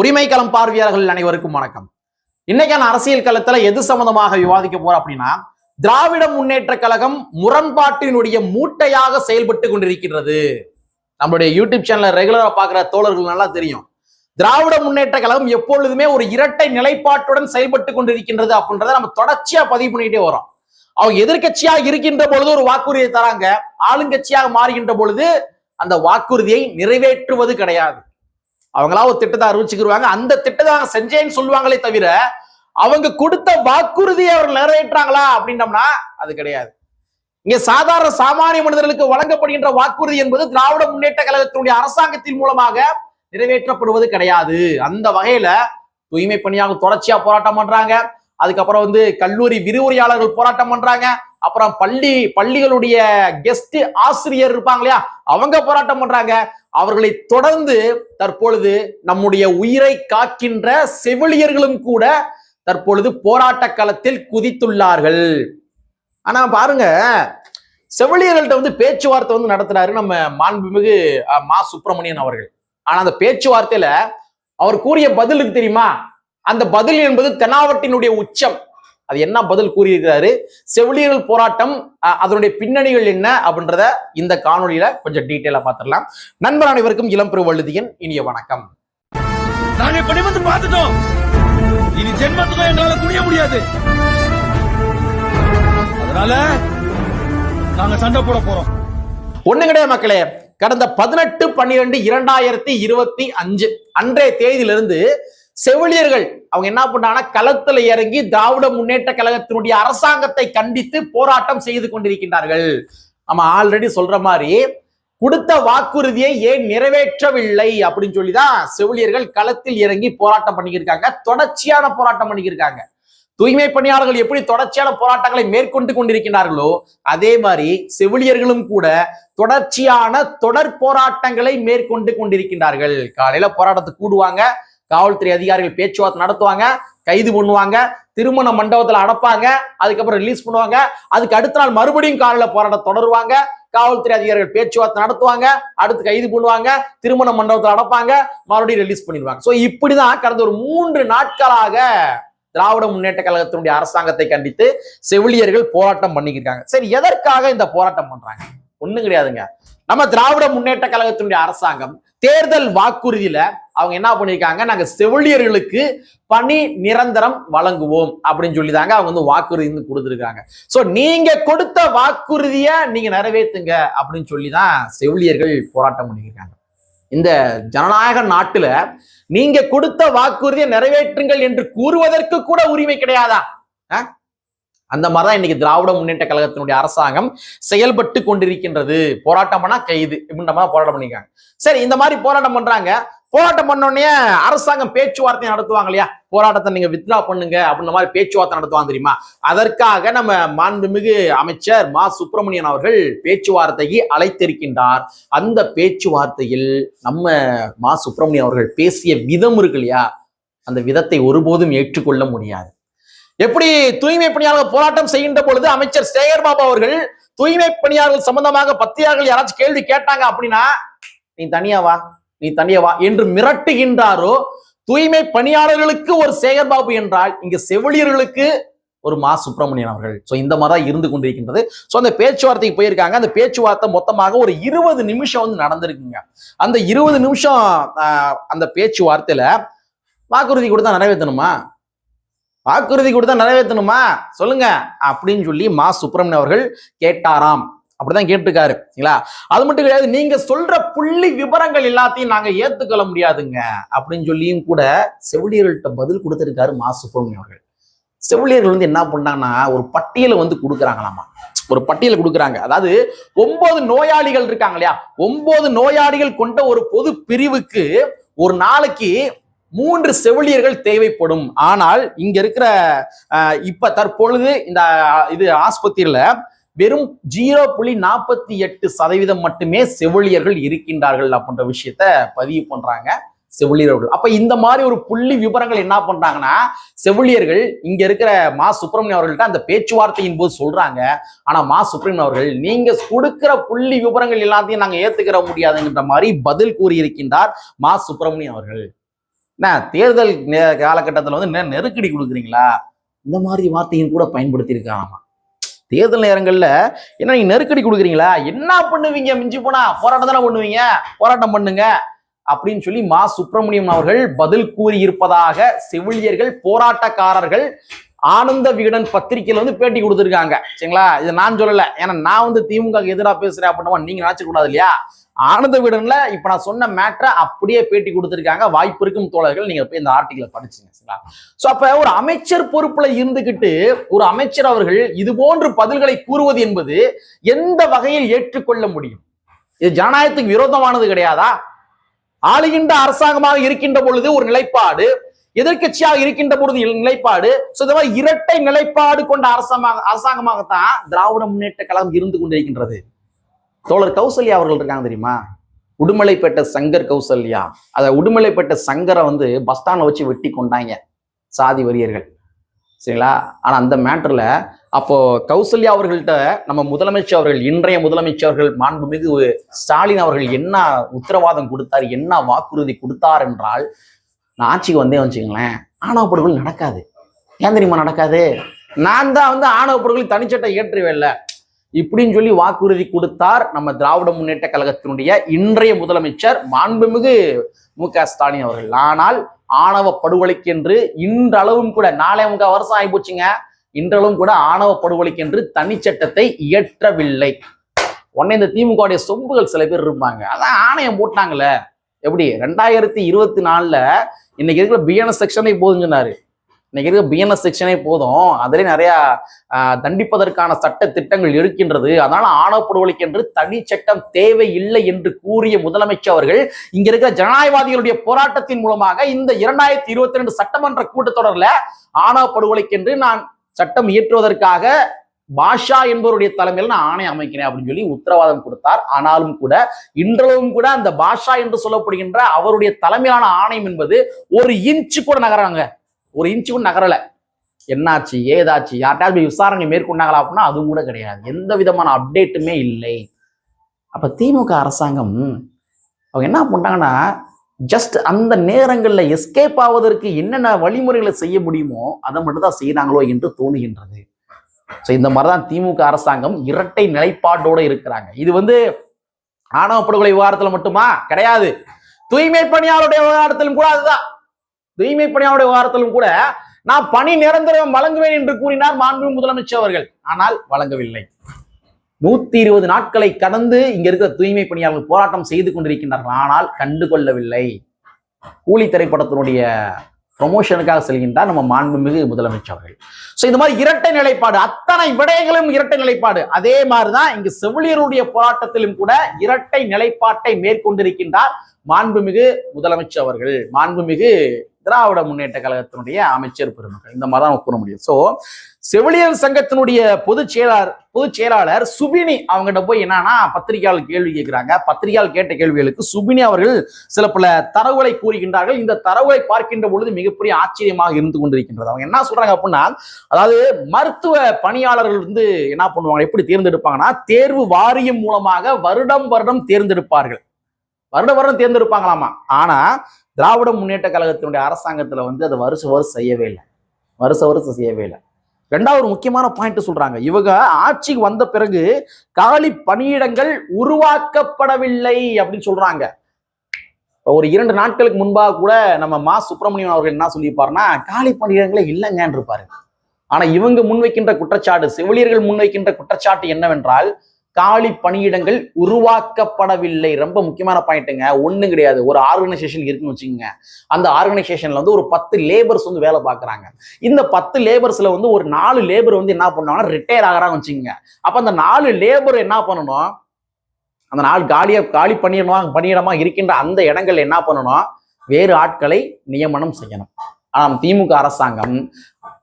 உரிமை களம் பார்வையாளர்கள் அனைவருக்கும் வணக்கம். இன்னைக்கான அரசியல் களத்துல எது சம்பந்தமாக விவாதிக்க போறோம் அப்படின்னா திராவிட முன்னேற்ற கழகம் முரண்பாட்டினுடைய மூட்டையாக செயல்பட்டு கொண்டிருக்கின்றது. நம்மளுடைய யூடியூப் சேனலை ரெகுலரா பாக்குற தோழர்கள் நல்லா தெரியும். திராவிட முன்னேற்ற கழகம் எப்பொழுதுமே ஒரு இரட்டை நிலைப்பாட்டுடன் செயல்பட்டு கொண்டிருக்கின்றது அப்படின்றத நம்ம தொடர்ச்சியா பதிவு பண்ணிட்டே வரோம். அவங்க எதிர்க்கட்சியா இருக்கின்ற பொழுது ஒரு வாக்குறுதியை தராங்க ஆளுங்கட்சியாக மாறுகின்ற பொழுது அந்த வாக்குறுதியை நிறைவேற்றுவது கிடையாது. அவங்களா ஒரு திட்டத்தை அறிவிச்சுக்கிருவாங்க. அந்த திட்டத்தை அவங்க செஞ்சேன்னு சொல்லுவாங்களே தவிர அவங்க கொடுத்த வாக்குறுதியை அவர் நிறைவேற்றாங்களா அப்படின்னம்னா அது கிடையாது. இங்க சாதாரண சாமானிய மனிதர்களுக்கு வழங்கப்படுகின்ற வாக்குறுதி என்பது திராவிட முன்னேற்ற கழகத்தினுடைய அரசாங்கத்தின் மூலமாக நிறைவேற்றப்படுவது கிடையாது. அந்த வகையில தூய்மை பணியாளர்கள் தொடர்ச்சியா போராட்டம் பண்றாங்க. அதுக்கப்புறம் வந்து கல்லூரி விரிவுரையாளர்கள் போராட்டம் பண்றாங்க. அப்புறம் பள்ளி பள்ளிகளுடைய கெஸ்ட் ஆசிரியர் இருப்பாங்க இல்லையா? அவங்க போராட்டம் பண்றாங்க. அவர்களை தொடர்ந்து தற்பொழுது நம்முடைய உயிரை காக்கின்ற செவிலியர்களும் கூட தற்பொழுது போராட்ட களத்தில் குதித்துள்ளார்கள். ஆனா பாருங்க செவிலியர்கள்ட்ட வந்து பேச்சுவார்த்தை வந்து நடத்துறாரு நம்ம மாண்புமிகு மா சுப்பிரமணியன் அவர்கள். ஆனா அந்த பேச்சுவார்த்தையில அவர் கூறிய பதிலுக்கு தெரியுமா? அந்த பதில் என்பது தெனாவட்டினுடைய உச்சம். அது என்ன பதில் கூறியிருக்கிறாரு? செவிலியர்கள் போராட்டம் அதனுடைய பின்னணிகள் என்ன அப்படின்றத இந்த காணொளியில கொஞ்சம் டீட்டெயிலா பார்த்துடலாம். நண்பர் அனைவருக்கும் இளம்பெரு வழுதியின் இனிய வணக்கம். நாங்க பார்த்துட்டோம். இனி ஜென்மத்துக்கும் எங்களால குனிய முடியாது. அதனால நாங்க சண்டை போட போறோம். ஒண்ணு கிடையாது மக்களே. கடந்த பதினெட்டு பன்னிரெண்டு இரண்டாயிரத்தி இருபத்தி அஞ்சு அன்றைய தேதியிலிருந்து செவிலியர்கள் அவங்க என்ன பண்ணாங்கன்னா களத்துல இறங்கி திராவிட முன்னேற்ற கழகத்தினுடைய அரசாங்கத்தை கண்டித்து போராட்டம் செய்து கொண்டிருக்கின்றார்கள். நம்ம ஆல்ரெடி சொல்ற மாதிரி கொடுத்த வாக்குறுதியை ஏன் நிறைவேற்றவில்லை அப்படின்னு சொல்லி தான் செவிலியர்கள் களத்தில் இறங்கி போராட்டம் பண்ணிக்கிருக்காங்க தொடர்ச்சியான போராட்டம் பண்ணிக்கிருக்காங்க. தூய்மை பணியாளர்கள் எப்படி தொடர்ச்சியான போராட்டங்களை மேற்கொண்டு கொண்டிருக்கிறார்களோ அதே மாதிரி செவிலியர்களும் கூட தொடர்ச்சியான தொடர் போராட்டங்களை மேற்கொண்டு கொண்டிருக்கின்றார்கள். காலையில போராட்டத்துக்கு கூடுவாங்க காவல்துறை அதிகாரிகள் பேச்சுவார்த்தை நடத்துவாங்க கைது பண்ணுவாங்க திருமண மண்டபத்துல அடைப்பாங்க அதுக்கப்புறம் ரிலீஸ் பண்ணுவாங்க அதுக்கு அடுத்த நாள் மறுபடியும் காலையில போராட்டம் தொடருவாங்க. காவல்துறை அதிகாரிகள் பேச்சுவார்த்தை நடத்துவாங்க அடுத்து கைது பண்ணுவாங்க திருமண மண்டபத்தில் அடைப்பாங்க மறுபடியும் ரிலீஸ் பண்ணிடுவாங்க. ஸோ இப்படிதான் கடந்த ஒரு மூன்று நாட்களாக திராவிட முன்னேற்ற கழகத்தினுடைய அரசாங்கத்தை கண்டித்து செவிலியர்கள் போராட்டம் பண்ணிக்கிட்டாங்க சரி எதற்காக இந்த போராட்டம் பண்றாங்க? ஒண்ணும் கிடையாதுங்க. நம்ம திராவிட முன்னேற்ற கழகத்தினுடைய அரசாங்கம் தேர்தல் வாக்குறுதியில அவங்க என்ன பண்ணியிருக்காங்க? நாங்க செவிலியர்களுக்கு பணி நிரந்தரம் வழங்குவோம் அப்படின்னு சொல்லி தாங்க அவங்க வந்து வாக்குறுதி வந்து கொடுத்துருக்காங்க. சோ நீங்க கொடுத்த வாக்குறுதிய நீங்க நிறைவேற்றுங்க அப்படின்னு சொல்லி தான் செவிலியர்கள் போராட்டம் பண்ணியிருக்காங்க. இந்த ஜனநாயக நாட்டுல நீங்க கொடுத்த வாக்குறுதியை நிறைவேற்றுங்கள் என்று கூறுவதற்கு கூட உரிமை கிடையாதா? அந்த அந்த மாதிரிதான் இன்னைக்கு திராவிட முன்னேற்ற கழகத்தினுடைய அரசாங்கம் செயல்பட்டு கொண்டிருக்கின்றது. போராட்டம் கைது இப்படின்ற மாதிரி போராட்டம் பண்ணிருக்காங்க. சரி இந்த மாதிரி போராட்டம் பண்றாங்க. போராட்டம் பண்ண உடனே அரசாங்கம் பேச்சுவார்த்தை நடத்துவாங்க இல்லையா? போராட்டத்தை நீங்க வித்ரா பண்ணுங்க அப்படின்ற மாதிரி பேச்சுவார்த்தை நடத்துவாங்க தெரியுமா? அதற்காக நம்ம மாண்புமிகு அமைச்சர் மா சுப்பிரமணியன் அவர்கள் பேச்சுவார்த்தைக்கு அழைத்திருக்கின்றார். அந்த பேச்சுவார்த்தையில் நம்ம மா சுப்பிரமணியன் அவர்கள் பேசிய விதம் இருக்கு இல்லையா? அந்த விதத்தை ஒருபோதும் ஏற்றுக்கொள்ள முடியாது. எப்படி தூய்மை பணியாளர்கள் போராட்டம் செய்கின்ற பொழுது அமைச்சர் சேகர் பாபு அவர்கள் தூய்மை பணியாளர்கள் சம்பந்தமாக பத்திரிகையாளர்கள் யாராச்சும் கேள்வி கேட்டாங்க அப்படின்னா நீ தனியா வா நீ தனியா வா என்று மிரட்டுகின்றாரோ தூய்மை பணியாளர்களுக்கு ஒரு சேகர் பாபு என்றால் இங்க செவிலியர்களுக்கு ஒரு மா. சுப்பிரமணியன் அவர்கள். சோ இந்த மாதிரி தான் இருந்து கொண்டிருக்கின்றது. சோ அந்த பேச்சுவார்த்தைக்கு போயிருக்காங்க. அந்த பேச்சுவார்த்தை மொத்தமாக ஒரு இருபது நிமிஷம் வந்து நடந்திருக்குங்க. அந்த இருபது நிமிஷம் ஆஹ், அந்த பேச்சுவார்த்தையில வாக்குறுதி கொடுத்தா நிறைவேற்றணுமா? வாக்குறுதி கொடுத்தா நிறைவேற்றணுமா? சொல்லுங்க. அப்படின்னு சொல்லி மா சுப்பிரமணியன் அவர்கள் கேட்டாராம். அப்படிதான் கேட்டிருக்காரு. சரிங்களா அது மட்டும் கிடையாது நீங்க சொல்ற புள்ளி விவரங்கள் எல்லாத்தையும் நாங்க ஏத்துக்கொள்ள முடியாதுங்க. அப்படின்னு சொல்லியும் கூட செவிலியர்கள்ட்ட பதில் கொடுத்திருக்காரு மா சுப்பிரமணியன் அவர்கள். செவிலியர்கள் வந்து என்ன பண்ணாங்கன்னா ஒரு பட்டியலை வந்து கொடுக்குறாங்களாமா? ஒரு பட்டியலை கொடுக்குறாங்க. அதாவது ஒன்பது நோயாளிகள் இருக்காங்க இல்லையா? ஒன்பது நோயாளிகள் கொண்ட ஒரு பொது பிரிவுக்கு ஒரு நாளைக்கு மூன்று செவிலியர்கள் தேவைப்படும். ஆனால் இங்க இருக்கிற இப்ப தற்பொழுது இந்த இது ஆஸ்பத்திரியில வெறும் ஜீரோ புள்ளி நாற்பத்தி எட்டு சதவீதம் மட்டுமே செவிலியர்கள் இருக்கின்றார்கள் அப்படின்ற விஷயத்த பதிவு பண்றாங்க செவிலியர்கள். அப்ப இந்த மாதிரி ஒரு புள்ளி விவரங்கள் என்ன பண்றாங்கன்னா செவிலியர்கள் இங்க இருக்கிற மா சுப்பிரமணியம் அவர்கள்ட்ட அந்த பேச்சுவார்த்தையின் போது சொல்றாங்க. ஆனா மா சுப்பிரமணியம் அவர்கள் நீங்க கொடுக்கிற புள்ளி விவரங்கள் எல்லாத்தையும் நாங்க ஏத்துக்கிற முடியாதுங்கிற மாதிரி பதில் கூறியிருக்கின்றார் மா சுப்பிரமணியம் அவர்கள். என்ன தேர்தல் காலகட்டத்தில் காலகட்டத்துல வந்து என்ன நெருக்கடி கொடுக்குறீங்களா? இந்த மாதிரி வார்த்தையும் கூட பயன்படுத்தியிருக்காங்க தேர்தல் நேரங்கள்ல என்ன நீங்க நெருக்கடி கொடுக்குறீங்களா? என்ன பண்ணுவீங்க? மிஞ்சி போனா போராட்டம் தானே பண்ணுவீங்க? போராட்டம் பண்ணுங்க. அப்படின்னு சொல்லி மா. சுப்பிரமணியம் அவர்கள் பதில் கூறி இருப்பதாக செவிலியர்கள் போராட்டக்காரர்கள் ஆனந்த விகடன் பத்திரிகையில வந்து பேட்டி கொடுத்துருக்காங்க. சரிங்களா? இதை நான் சொல்லலை. ஏன்னா நான் வந்து திமுக எதிராக பேசுறேன் அப்படின்னா நீங்க நினைச்சக்கூடாது இல்லையா? ஆனந்த விகடன்ல இப்ப நான் சொன்ன மேட்ரை அப்படியே பேட்டி கொடுத்துருக்காங்க. வாய்ப்பு இருக்கும் தோழர்கள் நீங்க போய் இந்த ஆர்டிகளை படிச்சுங்க சரிங்களா? சோ அப்ப ஒரு அமைச்சர் பொறுப்புல இருந்துகிட்டு ஒரு அமைச்சர் அவர்கள் இது போன்று பதில்களை கூறுவது என்பது எந்த வகையில் ஏற்றுக்கொள்ள முடியும்? இது ஜனநாயகத்துக்கு விரோதமானது கிடையாதா? ஆளுகின்ற அரசாங்கமாக இருக்கின்ற பொழுது ஒரு நிலைப்பாடு எதிர்க்கட்சியாக இருக்கின்ற பொழுது நிலைப்பாடு. சோ இந்த மாதிரி இரட்டை நிலைப்பாடு கொண்ட அரசாங்க அரசாங்கமாகத்தான் திராவிட முன்னேற்ற கழகம் இருந்து கொண்டிருக்கின்றது. தோழர் கௌசல்யா அவர்கள் இருக்காங்க தெரியுமா? உடுமலைப்பேட்டை சங்கர் கௌசல்யா. அதை உடுமலைப்பேட்டை சங்கரை வந்து பஸ் ஸ்டாண்டில் வச்சு வெட்டி கொண்டாங்க. சாதி வரியர்கள். சரிங்களா? ஆனால் அந்த மேட்டரில் அப்போது கௌசல்யா அவர்கள்ட்ட நம்ம முதலமைச்சர் அவர்கள் இன்றைய முதலமைச்சர் அவர்கள் மாண்புமிகு ஸ்டாலின் அவர்கள் என்ன உத்தரவாதம் கொடுத்தார் என்ன வாக்குறுதி கொடுத்தார் என்றால் நான் ஆட்சிக்கு வந்தே வச்சுங்களேன் ஆணவ படுகொலை நடக்காது. ஏன் தெரியுமா நடக்காது? நான் தான் வந்து ஆணவ படுகொலை தனிச்சட்டை இயற்றுவேன்ல இப்படின்னு சொல்லி வாக்குறுதி கொடுத்தார் நம்ம திராவிட முன்னேற்ற கழகத்தினுடைய இன்றைய முதலமைச்சர் மாண்புமிகு மு க ஸ்டாலின் அவர்கள். ஆனால் ஆணவ படுகொலைக்கென்று இன்றளவும் கூட நாளை முக வருஷம் ஆகிப்போச்சுங்க இன்றளவும் கூட ஆணவ படுகொலைக்கென்று தனிச்சட்டத்தை இயற்றவில்லை. உடனே இந்த திமுகவுடைய சொம்புகள் சில பேர் இருப்பாங்க. அதான் ஆணையம் போட்டாங்களே. எப்படி? ரெண்டாயிரத்தி இருபத்தி நாலுல இன்னைக்கு இருக்கிற பிஎன்எஸ் செக்ஷனே போதும் சொன்னாரு. இன்னைக்கு இருக்க பிஎன்எஸ் செக்ஷனே போதும். அதிலே நிறைய தண்டிப்பதற்கான சட்ட திட்டங்கள் இருக்கின்றது. அதனால ஆணவ என்று தனி சட்டம் தேவையில்லை என்று கூறிய முதலமைச்சர் அவர்கள் இங்க இருக்கிற ஜனநாயகவாதிகளுடைய போராட்டத்தின் மூலமாக இந்த இரண்டாயிரத்தி இருபத்தி ரெண்டு சட்டமன்ற கூட்டத்தொடர்ல ஆணவ என்று நான் சட்டம் இயற்றுவதற்காக பாஷா என்பவருடைய தலைமையில் நான் ஆணை அமைக்கிறேன் அப்படின்னு சொல்லி உத்தரவாதம் கொடுத்தார். ஆனாலும் கூட இன்றளவும் கூட அந்த பாஷா என்று சொல்லப்படுகின்ற அவருடைய தலைமையிலான ஆணையம் என்பது ஒரு இன்ச்சு கூட நகராங்க. ஒரு இன்ச்சு கூட நகரல. என்னாச்சு ஏதாச்சு யார்ட்டாவது போய் விசாரணை மேற்கொண்டாங்களா அப்படின்னா அதுவும் கூட கிடையாது. எந்த விதமான அப்டேட்டுமே இல்லை. அப்ப திமுக அரசாங்கம் அவங்க என்ன பண்ணாங்கன்னா ஜஸ்ட் அந்த நேரங்களில் எஸ்கேப் ஆவதற்கு என்னென்ன வழிமுறைகளை செய்ய முடியுமோ அதை மட்டும் தான் செய்யறாங்களோ என்று தோணுகின்றது. ஸோ இந்த மாதிரி தான் திமுக அரசாங்கம் இரட்டை நிலைப்பாட்டோடு இருக்கிறாங்க. இது வந்து ஆணவ படுகொலை விவகாரத்தில் மட்டுமா? கிடையாது. தூய்மை பணியாளருடைய விவகாரத்திலும் கூட அதுதான். தூய்மை பணியாளருடைய விவகாரத்திலும் கூட நான் பணி நிரந்தரம் வழங்குவேன் என்று கூறினார் மாண்பு முதலமைச்சர் அவர்கள். ஆனால் வழங்கவில்லை. நூத்தி இருபது நாட்களை கடந்து இங்க இருக்கிற தூய்மை பணியாளர்கள் போராட்டம் செய்து கொண்டிருக்கின்றார்கள். ஆனால் கண்டுகொள்ளவில்லை கூலி திரைப்படத்தினுடைய ப்ரொமோஷனுக்காக செல்கின்றார் நம்ம மாண்புமிகு முதலமைச்சர் அவர்கள். ஸோ இந்த மாதிரி இரட்டை நிலைப்பாடு அத்தனை விடயங்களும் இரட்டை நிலைப்பாடு. அதே மாதிரிதான் இங்கு செவிலியருடைய போராட்டத்திலும் கூட இரட்டை நிலைப்பாட்டை மேற்கொண்டிருக்கின்றார் மாண்புமிகு முதலமைச்சர் அவர்கள். மாண்புமிகு திராவிட முன்னேற்ற கழகத்தினுடைய அமைச்சர் பெருமக்கள். இந்த மாதிரி தான் கூற முடியும். ஸோ செவிலியர் சங்கத்தினுடைய பொதுச் செயலாளர் பொதுச் செயலாளர் சுபினி அவங்ககிட்ட போய் என்னன்னா பத்திரிகையாளர் கேள்வி கேட்கிறாங்க. பத்திரிகையாளர் கேட்ட கேள்விகளுக்கு சுபினி அவர்கள் சில பல தரவுகளை கூறுகின்றார்கள். இந்த தரவுகளை பார்க்கின்ற பொழுது மிகப்பெரிய ஆச்சரியமாக இருந்து கொண்டிருக்கின்றது. அவங்க என்ன சொல்றாங்க அப்படின்னா அதாவது மருத்துவ பணியாளர்கள் வந்து என்ன பண்ணுவாங்க எப்படி தேர்ந்தெடுப்பாங்கன்னா தேர்வு வாரியம் மூலமாக வருடம் வருடம் தேர்ந்தெடுப்பார்கள். வருட வருடம் தேர்ந்தெடுப்பாங்களாமா. ஆனா திராவிட முன்னேற்ற கழகத்தினுடைய அரசாங்கத்துல வந்து அதை வருஷ வருஷம் செய்யவே இல்லை. வருஷ வருஷம் செய்யவே இல்லை. ரெண்டாவது முக்கியமான பாயிண்ட் சொல்றாங்க. இவங்க ஆட்சிக்கு வந்த பிறகு காலி பணியிடங்கள் உருவாக்கப்படவில்லை அப்படின்னு சொல்றாங்க. ஒரு இரண்டு நாட்களுக்கு முன்பாக கூட நம்ம மா. சுப்பிரமணியன் அவர்கள் என்ன சொல்லியிருப்பாருன்னா காலி பணியிடங்களே இல்லைங்கன்னு இருப்பாரு ஆனா இவங்க முன்வைக்கின்ற குற்றச்சாட்டு செவிலியர்கள் முன்வைக்கின்ற குற்றச்சாட்டு என்னவென்றால் காலி பணியிடங்கள் உருவாக்கப்படவில்லை. ரொம்ப முக்கியமான பாயிண்ட்டுங்க ஒண்ணும் கிடையாது. ஒரு ஆர்கனைசேஷன் இருக்குன்னு வச்சுக்கோங்க. அந்த ஆர்கனைசேஷன்ல வந்து ஒரு பத்து லேபர்ஸ் வந்து வேலை பார்க்குறாங்க. இந்த பத்து லேபர்ஸ்ல வந்து ஒரு நாலு லேபர் வந்து என்ன பண்ணுவாங்கன்னா ரிட்டையர் ஆகிறாங்க வச்சுக்கோங்க. அப்போ அந்த நாலு லேபர் என்ன பண்ணணும்? அந்த நாள் காலியா காலி பண்ணிடமா பணியிடமா இருக்கின்ற அந்த இடங்கள்ல என்ன பண்ணணும்? வேறு ஆட்களை நியமனம் செய்யணும். ஆனால் திமுக அரசாங்கம்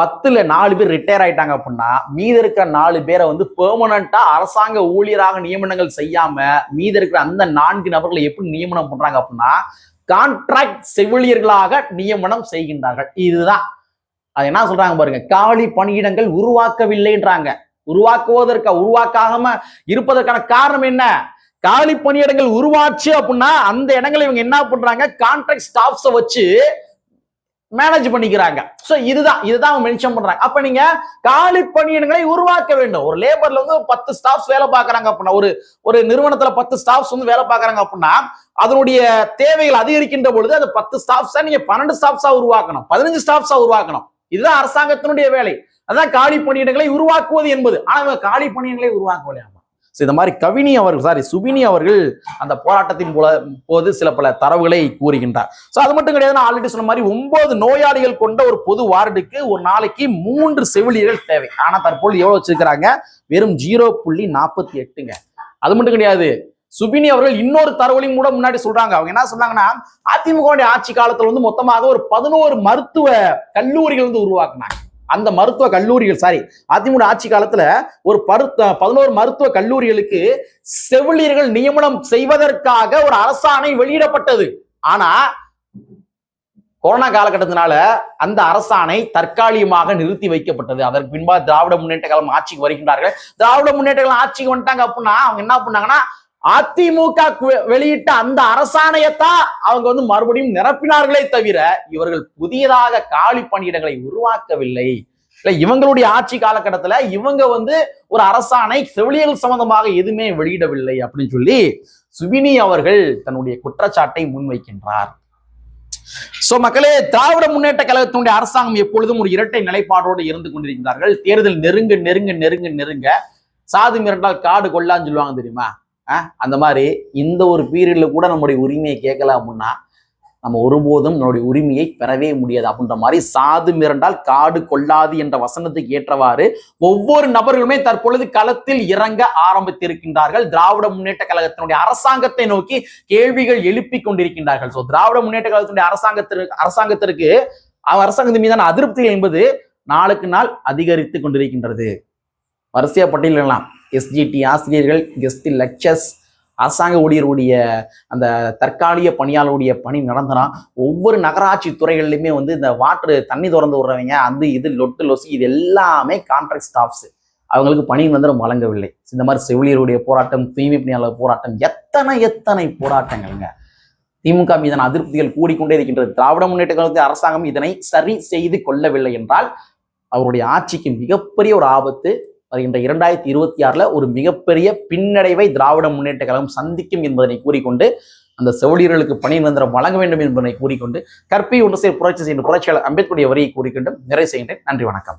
பத்துல நாலு பேர் ரிட்டையர் ஆயிட்டாங்க அப்படின்னா மீதி இருக்கிற நாலு பேரை வந்து பெர்மனண்டா அரசாங்க ஊழியராக நியமனங்கள் செய்யாம மீதி இருக்கிற அந்த நான்கு நபர்களை எப்படி நியமனம் பண்றாங்க அப்படின்னா கான்ட்ராக்ட் செவிலியர்களாக நியமனம் செய்கின்றார்கள். இதுதான். அது என்ன சொல்றாங்க பாருங்க காலி பணியிடங்கள் உருவாக்கவில்லைன்றாங்க. உருவாக்குவதற்கு உருவாக்காம இருப்பதற்கான காரணம் என்ன? காலி பணியிடங்கள் உருவாச்சு அப்படின்னா அந்த இடங்களை இவங்க என்ன பண்றாங்க? கான்ட்ராக்ட் ஸ்டாஃப்ஸை வச்சு மேனேஜ் பண்ணிக்கிறாங்க. ஸோ இதுதான் இதுதான் அவங்க மென்ஷன் பண்றாங்க. அப்ப நீங்க காலி பணியிடங்களை உருவாக்க வேண்டும். ஒரு லேபர்ல வந்து ஒரு பத்து ஸ்டாஃப்ஸ் வேலை பார்க்கறாங்க அப்படின்னா ஒரு ஒரு நிறுவனத்துல பத்து ஸ்டாஃப்ஸ் வந்து வேலை பார்க்கறாங்க அப்படின்னா அதனுடைய தேவைகள் அதிகரிக்கின்ற பொழுது அது பத்து ஸ்டாஃப்ஸா நீங்க பன்னெண்டு ஸ்டாஃப்ஸா உருவாக்கணும். பதினஞ்சு ஸ்டாஃப்ஸா உருவாக்கணும். இதுதான் அரசாங்கத்தினுடைய வேலை. அதான் காலி பணியிடங்களை உருவாக்குவது என்பது. ஆனா இவங்க காலி பணியிடங்களை உருவாக்கலையாமா ஸோ இந்த மாதிரி கவினி அவர்கள் சாரி சுபினி அவர்கள் அந்த போராட்டத்தின் போல போது சில பல தரவுகளை கூறுகின்றார். ஸோ அது மட்டும் கிடையாது நான் ஆல்ரெடி சொன்ன மாதிரி ஒன்பது நோயாளிகள் கொண்ட ஒரு பொது வார்டுக்கு ஒரு நாளைக்கு மூன்று செவிலியர்கள் தேவை. ஆனால் தற்போது எவ்வளோ வச்சிருக்கிறாங்க? வெறும் ஜீரோ புள்ளி நாற்பத்தி எட்டுங்க. அது மட்டும் கிடையாது சுபினி அவர்கள் இன்னொரு தரவுலையும் கூட முன்னாடி சொல்றாங்க. அவங்க என்ன சொன்னாங்கன்னா அதிமுக ஆட்சி காலத்துல வந்து மொத்தமாக ஒரு பதினோரு மருத்துவ கல்லூரிகள் வந்து உருவாக்குனாங்க. அந்த மருத்துவ கல்லூரிகள் சாரி அதிமுக ஆட்சி காலத்துல ஒரு பருத்த பதினோரு மருத்துவ கல்லூரிகளுக்கு செவிலியர்கள் நியமனம் செய்வதற்காக ஒரு அரசாணை வெளியிடப்பட்டது. ஆனா கொரோனா காலகட்டத்தினால அந்த அரசாணை தற்காலிகமாக நிறுத்தி வைக்கப்பட்டது. அதற்கு பின்பா திராவிட முன்னேற்ற காலம் ஆட்சிக்கு வருகின்றார்கள். திராவிட முன்னேற்ற காலம் ஆட்சிக்கு வந்துட்டாங்க அப்படின்னா அவங்க என்ன பண்ணாங்கன்னா அதிமுக வெளியிட்ட அந்த அரசாணையத்தான் அவங்க வந்து மறுபடியும் நிரப்பினார்களே தவிர இவர்கள் புதியதாக காலி பணியிடங்களை உருவாக்கவில்லை. இல்ல இவங்களுடைய ஆட்சி காலகட்டத்துல இவங்க வந்து ஒரு அரசாணை செவிலியர்கள் சம்பந்தமாக எதுவுமே வெளியிடவில்லை அப்படின்னு சொல்லி சுபினி அவர்கள் தன்னுடைய குற்றச்சாட்டை முன்வைக்கின்றார். சோ மக்களே திராவிட முன்னேற்ற கழகத்தினுடைய அரசாங்கம் எப்பொழுதும் ஒரு இரட்டை நிலைப்பாடோடு இருந்து கொண்டிருக்கிறார்கள். தேர்தல் நெருங்க நெருங்க நெருங்க நெருங்க. சாது மிரண்டால் காடு கொள்ளான்னு சொல்லுவாங்க தெரியுமா? அந்த மாதிரி இந்த ஒரு பீரியடில் கூட நம்முடைய உரிமையை கேட்கல அப்படின்னா நம்ம ஒருபோதும் நம்மளுடைய உரிமையை பெறவே முடியாது. அப்படின்ற மாதிரி சாது மிரண்டால் காடு கொள்ளாது என்ற வசனத்துக்கு ஏற்றவாறு ஒவ்வொரு நபர்களுமே தற்பொழுது களத்தில் இறங்க ஆரம்பித்திருக்கின்றார்கள். திராவிட முன்னேற்ற கழகத்தினுடைய அரசாங்கத்தை நோக்கி கேள்விகள் எழுப்பி கொண்டிருக்கின்றார்கள். சோ திராவிட முன்னேற்ற கழகத்தினுடைய அரசாங்கத்திற்கு அரசாங்கத்திற்கு அவ- அரசாங்கத்தின் மீதான அதிருப்திகள் என்பது நாளுக்கு நாள் அதிகரித்து கொண்டிருக்கின்றது. வரிசையா பட்டியலாம் எஸ்ஜிடி ஆசிரியர்கள் கெஸ்ட் லெக்சர்ஸ் அரசாங்க ஊழியருடைய அந்த தற்காலிக பணியாளருடைய பணி நடந்தனா ஒவ்வொரு நகராட்சி துறைகள்லையுமே வந்து இந்த வாட்ரு தண்ணி திறந்து விடுறவங்க அந்த இது லொட்டு லொசி இது எல்லாமே கான்ட்ராக்ட் ஸ்டாஃப்ஸ் அவங்களுக்கு பணி நிரந்தரம் வழங்கவில்லை. இந்த மாதிரி செவிலியருடைய போராட்டம் தூய்மை பணியாளர் போராட்டம் எத்தனை எத்தனை போராட்டங்கள்ங்க. திமுக மீதான அதிருப்திகள் கூடிக்கொண்டே இருக்கின்றது. திராவிட முன்னேற்ற கழகத்தின் அரசாங்கம் இதனை சரி செய்து கொள்ளவில்லை என்றால் அவருடைய ஆட்சிக்கு மிகப்பெரிய ஒரு ஆபத்து வருகின்ற இரண்டாயிரத்தி இருபத்தி ஆறுல ஒரு மிகப்பெரிய பின்னடைவை திராவிட முன்னேற்ற கழகம் சந்திக்கும் என்பதனை கூறிக்கொண்டு அந்த செவிலியர்களுக்கு பணி நிரந்தரம் வழங்க வேண்டும் என்பதனை கூறிக்கொண்டு கற்பி ஒன்று சேர் புரட்சி செய்கின்ற புரட்சியாளர் அம்பேத்கருடைய வரியை கூறிக்கொண்டு நிறைவு செய்கின்றேன். நன்றி வணக்கம்.